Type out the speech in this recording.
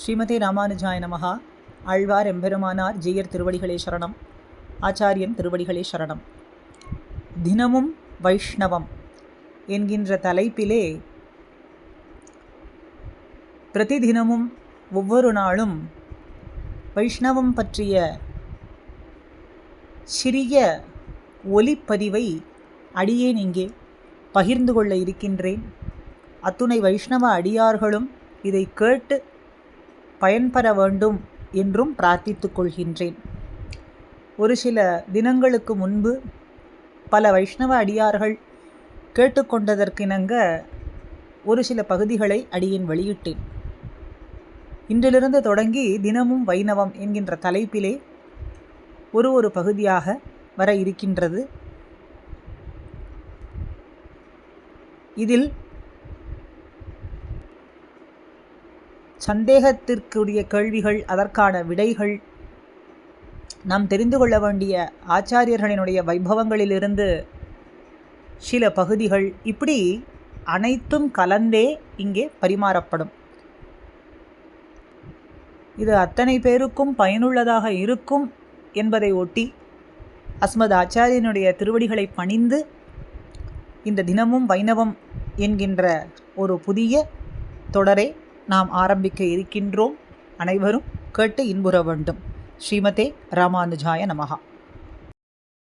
ஸ்ரீமதி ராமானுஜாய நமகா ஆழ்வார் எம்பெருமானார் ஜெயர் திருவடிகளே சரணம். ஆச்சாரியன் திருவடிகளே சரணம். தினமும் வைஷ்ணவம் என்கின்ற தலைப்பிலே பிரதிதினமும் ஒவ்வொரு நாளும் வைஷ்ணவம் பற்றிய சிறிய ஒலிப்பதிவை அடியேன் இங்கே பகிர்ந்து கொள்ள இருக்கின்றேன். அத்துணை வைஷ்ணவ அடியார்களும் இதை கேட்டு பயன்பெற வேண்டும் என்றும் பிரார்த்தித்து கொள்கின்றேன். ஒரு சில தினங்களுக்கு முன்பு பல வைஷ்ணவ அடியார்கள் கேட்டுக்கொண்டதற்கிணங்க ஒரு சில பகுதிகளை அடியின் வெளியிட்டேன். இன்றிலிருந்து தொடங்கி தினமும் வைணவம் என்கின்ற தலைப்பிலே ஒரு ஒரு பகுதியாக வர இருக்கின்றது. இதில் சந்தேகத்திற்குரிய கேள்விகள் அதற்கான விடைகள். நாம் தெரிந்து கொள்ள வேண்டிய ஆச்சாரியர்களினுடைய வைபவங்களிலிருந்து சில பகுதிகள் இப்படி அனைத்தும் கலந்தே இங்கே பரிமாறப்படும். இது அத்தனை பேருக்கும் பயனுள்ளதாக இருக்கும் என்பதை ஒட்டி அஸ்மத் ஆச்சாரியனுடைய திருவடிகளை பணிந்து இந்த தினமும் வைணவம் என்கின்ற ஒரு புதிய தொடரை நாம் ஆரம்பிக்க இருக்கின்றோம் அனைவரும் கேட்டு இன்புற வேண்டும். ஸ்ரீமதே ராமானுஜாய நமகா